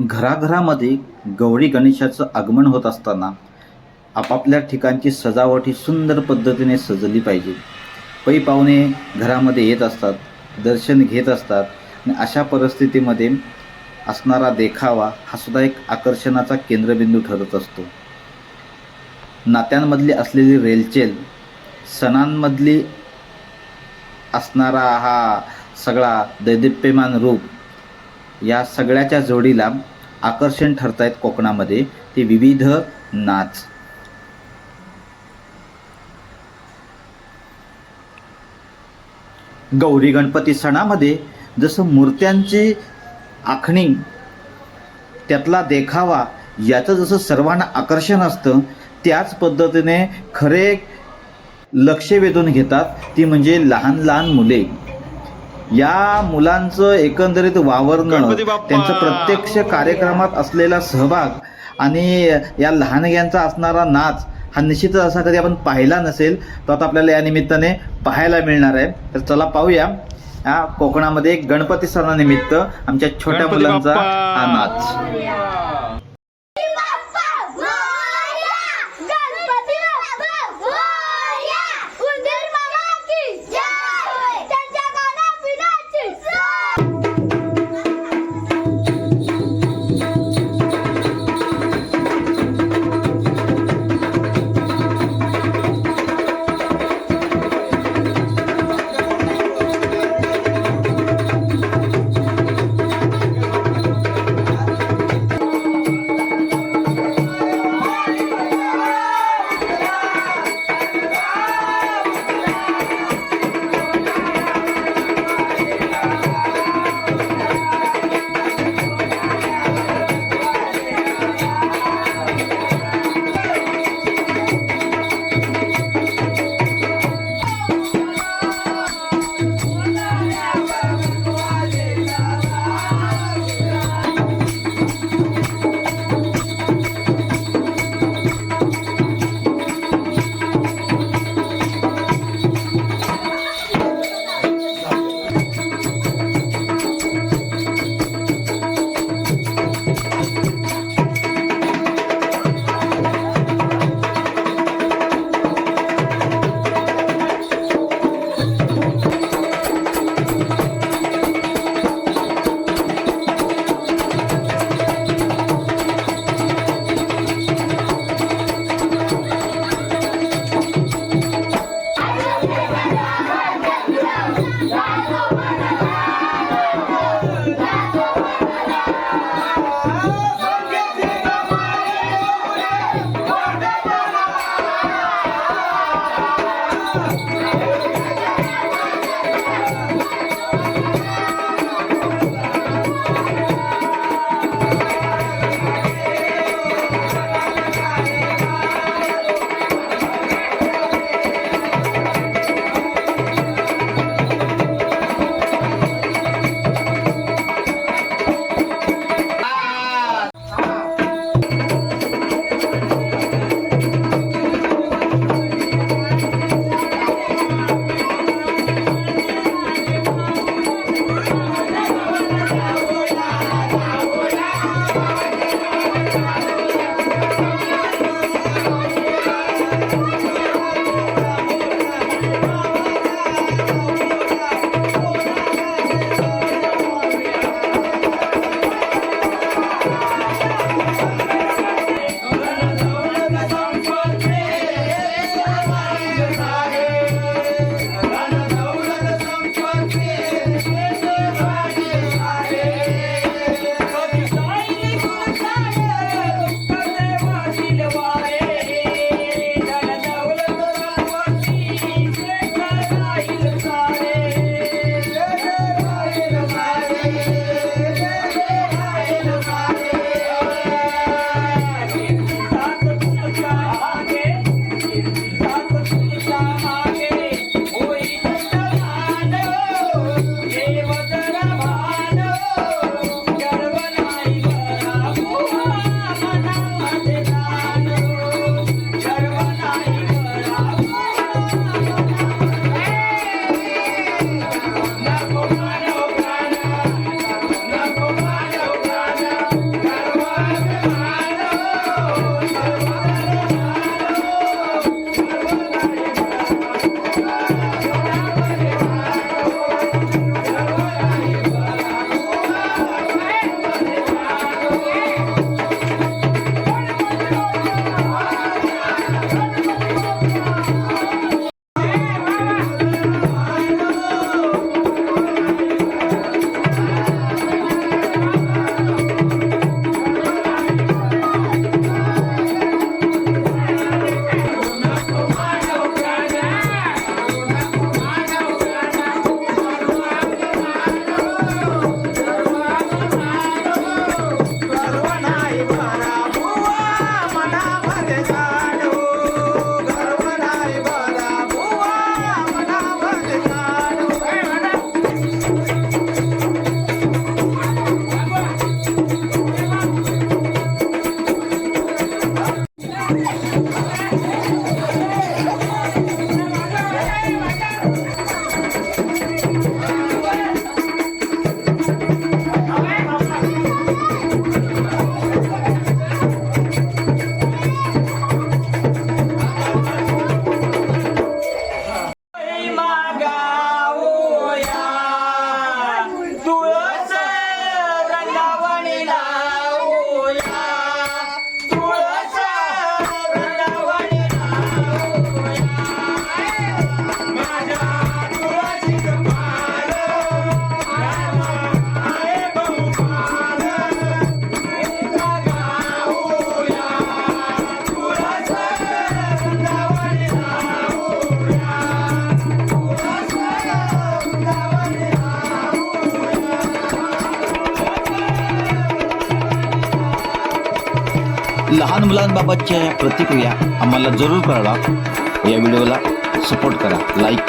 घराघरामध्ये गौरी गणेशाचं आगमन होत असताना आपापल्या ठिकाणची सजावट ही सुंदर पद्धतीने सजली पाहिजे. पै पाहुणे घरामध्ये येत असतात दर्शन घेत असतात आणि अशा परिस्थितीमध्ये असणारा देखावा हा सुद्धा एक आकर्षणाचा केंद्रबिंदू ठरत असतो. नात्यांमधली असलेली रेलचेल सणांमधली असणारा हा सगळा दैदिप्यमान रूप या सगळ्याच्या जोडीला आकर्षण ठरत आहेत कोकणामध्ये ते विविध नाच. गौरी गणपती सणामध्ये जसं मूर्त्यांची आखणी त्यातला देखावा याचं जसं सर्वांना आकर्षण असतं त्याच पद्धतीने खरे लक्ष वेधून घेतात ती म्हणजे लहान लहान मुले. या मुलांचं एकंदरीत वावरणं! त्यांचं प्रत्यक्ष कार्यक्रमात असलेला सहभाग आणि या लहानग्यांचा असणारा नाच हा निश्चितच असा कधी आपण पाहिला नसेल तो आता आपल्याला या निमित्ताने पाहायला मिळणार आहे तर चला पाहूया या कोकणामध्ये गणपती सणानिमित्त आमच्या छोट्या मुलांचा! हा नाच Gracias. लहान मुलांबाबतच्या या प्रतिक्रिया आम्हाला जरूर कळवा. या व्हिडिओला सपोर्ट करा लाईक